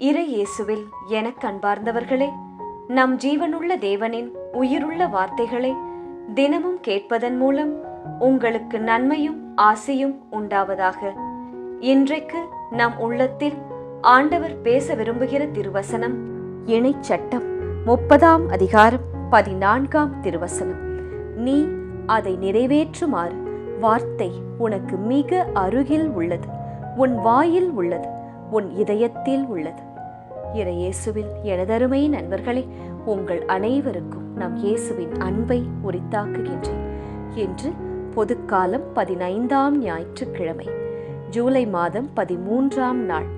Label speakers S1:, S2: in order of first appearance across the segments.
S1: இறை இயேசுவில் எனக் அன்பார்ந்தவர்களே நம் ஜீவனுள்ள தேவனின் உயிருள்ள வார்த்தைகளை தினமும் கேட்பதன் மூலம் உங்களுக்கு நன்மையும் ஆசையும் உண்டாவதாக. இன்றைக்கு நம் உள்ளத்தில் ஆண்டவர் பேச விரும்புகிற திருவசனம் இணைச் சட்டம் முப்பதாம் அதிகாரம் பதினான்காம் திருவசனம். நீ அதை நிறைவேற்றுமாறு வார்த்தை உனக்கு மிக அருகில் உள்ளது உன் வாயில் உள்ளது உன் இதயத்தில் உள்ளது. இறை இயேசுவில் எனதருமை நண்பர்களே உங்கள் அனைவருக்கும் நம் இயேசுவின் அன்பை உரித்தாக்குகின்றேன். என்று பொதுக்காலம் பதினைந்தாம் ஞாயிற்றுக்கிழமை ஜூலை மாதம் பதிமூன்றாம் நாள்.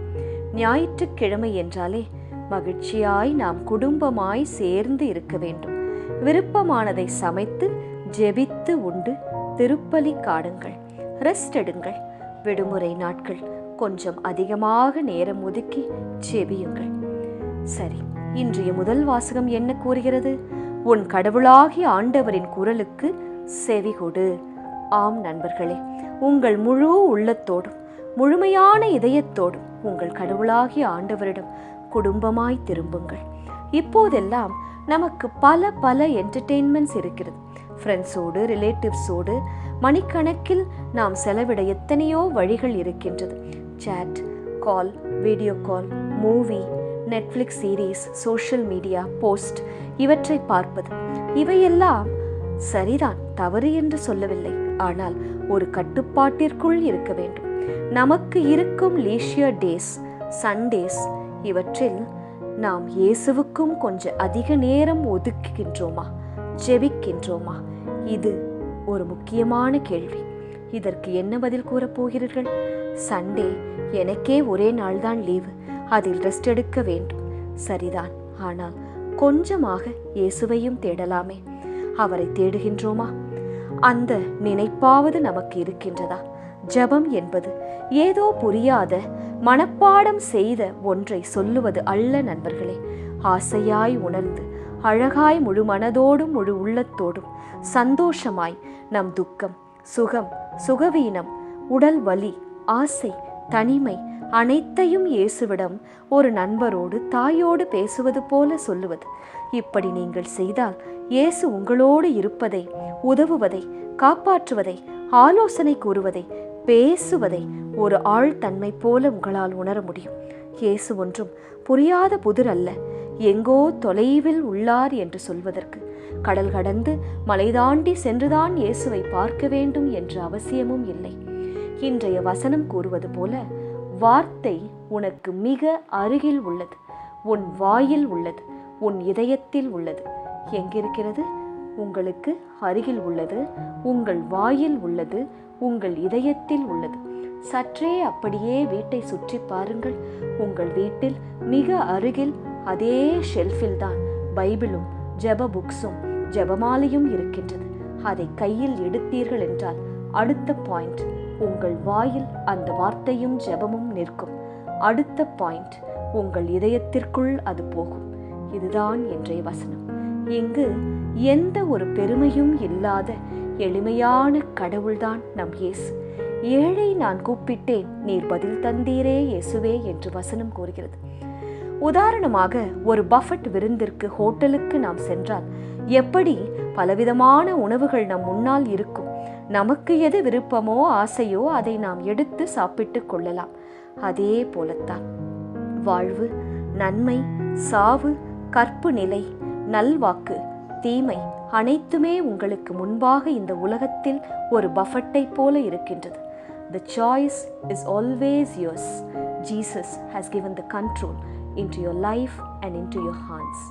S1: ஞாயிற்றுக்கிழமை என்றாலே மகிழ்ச்சியாய் நாம் குடும்பமாய் சேர்ந்து இருக்க வேண்டும். விருப்பமானதை சமைத்து ஜெபித்து உண்டு திருப்பலி காடுங்கள் ரெஸ்ட் எடுங்கள் விடுமுறை நாட்கள் கொஞ்சம் அதிகமாக நேரம் ஒதுக்கி ஜெபியுங்கள். சரி இன்றைய முதல் வாசகம் என்ன கூறுகிறது? உன் கடவுளாகிய ஆண்டவரின் குரலுக்கு செவிகொடு ஆம் நண்பர்களே உங்கள் முழு உள்ளத்தோடும் முழுமையான இதயத்தோடும் உங்கள் கடவுளாகிய ஆண்டவரிடம் குடும்பமாய் திரும்புங்கள். இப்போதெல்லாம் நமக்கு பல பல என்டர்டெயின்மெண்ட்ஸ் இருக்கிறது. ஃப்ரெண்ட்ஸோடு ரிலேட்டிவ்ஸோடு மணிக்கணக்கில் நாம் செலவிட எத்தனையோ வழிகள் இருக்கின்றது. Chat call video call movie Netflix series social media post இவற்றை பார்ப்பது. இவையெல்லாம் சரிதான் தவறு என்று சொல்லவில்லை. ஆனால் ஒரு கட்டுப்பாட்டிற்குள் இருக்க வேண்டும். நமக்கு இருக்கும் லீஷியர் டேஸ் சண்டேஸ் இவற்றில் நாம் இயேசுவுக்கும் கொஞ்சம் அதிக நேரம் ஒதுக்குகின்றோமா? ஜெபிக்கின்றோமா? இது ஒரு முக்கியமான கேள்வி. இதற்கு என்ன பதில் கூறப்போகிறீர்கள் சண்டே எனக்கே ஒரே நாள்தான் லீவு அதில் ரெஸ்ட் எடுக்க வேண்டும். சரிதான். ஆனால் கொஞ்சமாக இயேசுவையும் தேடலாமே. அவரை தேடுகின்றோமா? அந்த நினைப்பாவது நமக்கு இருக்கின்றதா? ஜபம் என்பது ஏதோ புரியாத மனப்பாடம் செய்த ஒன்றை சொல்லுவது அல்ல நண்பர்களே. ஆசையாய் உணர்ந்து அழகாய் முழு மனதோடும் முழு உள்ளத்தோடும் சந்தோஷமாய் நம் துக்கம் சுகம் சுகவீனம் உடல் வலி ஆசை தனிமை அனைத்தையும் இயேசுவிடம் ஒரு நண்பரோடு தாயோடு பேசுவது போல சொல்லுவது. இப்படி நீங்கள் செய்தால் இயேசு உங்களோடு இருப்பதை உதவுவதை காப்பாற்றுவதை ஆலோசனை கூறுவதை பேசுவதை ஒரு ஆழ்தன்மை போல உங்களால் உணர முடியும். இயேசு ஒன்றும் புரியாத புதிர் அல்ல எங்கோ தொலைவில் உள்ளார் என்று சொல்வதற்கு கடல் கடந்து மலை தாண்டி சென்றுதான் இயேசுவை பார்க்க வேண்டும் என்ற அவசியமும் இல்லை. இன்றைய வசனம் கூறுவது போல வார்த்தை உனக்கு மிக அருகில் உள்ளது. உன் வாயில் உள்ளது. உன் இதயத்தில் உள்ளது. எங்கிருக்கிறது? உங்களுக்கு அருகில் உள்ளது. உங்கள் வாயில் உள்ளது. உங்கள் இதயத்தில் உள்ளது. சற்றே அப்படியே வீட்டை சுற்றி பாருங்கள். உங்கள் வீட்டில் மிக அருகில் அதே ஷெல்ஃபில் தான் பைபிளும் ஜெப புக்ஸும் ஜெபமாலையும் இருக்கின்றது. அதை கையில் எடுத்தீர்கள் என்றால் அடுத்த பாயிண்ட். உங்கள் வாயில் அந்த வார்த்தையும் ஜெபமும் நிற்கும். அடுத்த பாயிண்ட் உங்கள் இதயத்திற்குள் அது போகும். இதுதான் இன்றைய வசனம். இங்கு எந்த ஒரு பெருமையும் இல்லாத எளிமையான கடவுள்தான் நம் இயேசு. ஏழை நான் கூப்பிட்டேன் நீர் பதில் தந்தீரே இயேசுவே என்று வசனம் கூறுகிறது. உதாரணமாக ஒரு பஃபட் விருந்திற்கு ஹோட்டலுக்கு நாம் சென்றால் எப்படி பலவிதமான உணவுகள் நம் முன்னால் இருக்கும்? நமக்கு எது விருப்பமோ ஆசையோ அதை நாம் எடுத்து சாப்பிட்டு கொள்ளலாம். அதே போலத்தான். வாழ்வு நன்மை சாவு கற்பு நிலை நல்வாக்கு தீமை அனைத்துமே உங்களுக்கு முன்பாக இந்த உலகத்தில் ஒரு பஃபட்டை போல இருக்கின்றது. The choice is always yours Jesus has given the control into your life and into your hearts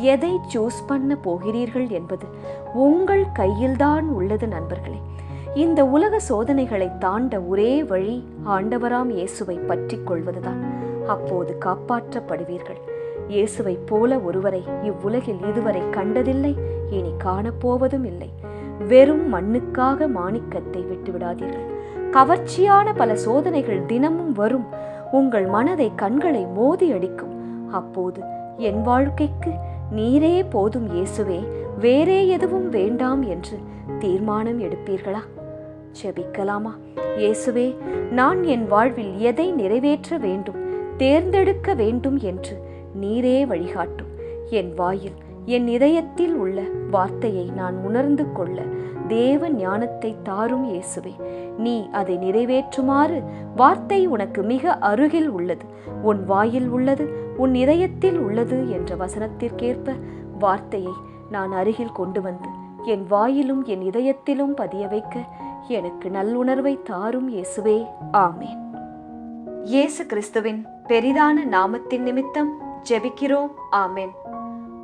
S1: எதை சூஸ் பண்ண போகிறீர்கள் என்பது உங்கள் கையில்தான் உள்ளது நண்பர்களே. இந்த உலக சோதனைகளை தாண்ட ஒரே வழி ஆண்டவராம் இயேசுவை பற்றி கொள்வதுதான். அப்போது காப்பாற்றப்படுவீர்கள். இயேசுவை போல ஒருவரை இவ்வுலகில் இதுவரை கண்டதில்லை இனி காணப்போவதும் இல்லை. வெறும் மண்ணுக்காக மாணிக்கத்தை விட்டுவிடாதீர்கள். கவர்ச்சியான பல சோதனைகள் தினமும் வரும். உங்கள் மனதை கண்களை மோதி அடிக்கும். அப்போது என் வாழ்க்கைக்கு நீரே போதும் இயேசுவே வேறே எதுவும் வேண்டாம் என்று தீர்மானம் எடுப்பீர்களா? ஜெபிக்கலாமா? இயேசுவே நான் என் வாழ்வில் எதை நிறைவேற்ற வேண்டும் தேர்ந்தெடுக்க வேண்டும் என்று நீரே வழிகாட்டும். என் வாயில் என் இதயத்தில் உள்ள வார்த்தையை நான் உணர்ந்து கொள்ள தேவ ஞானத்தை தாரும் இயேசுவே. நீ அதை நிறைவேற்றுமாறு வார்த்தை உனக்கு மிக அருகில் உள்ளது. உன் வாயில் உள்ளது உன் இதயத்தில் உள்ளது என்ற வசனத்திற்கேற்ப வார்த்தையை நான் அருகில் கொண்டு வந்து என் வாயிலும் என் இதயத்திலும் பதிய வைக்க எனக்கு நல்லுணர்வை தாரும் இயேசுவே. ஆமேன். இயேசு கிறிஸ்துவின் பெரிதான நாமத்தின் நிமித்தம் ஜெபிக்கிறோம். ஆமேன்.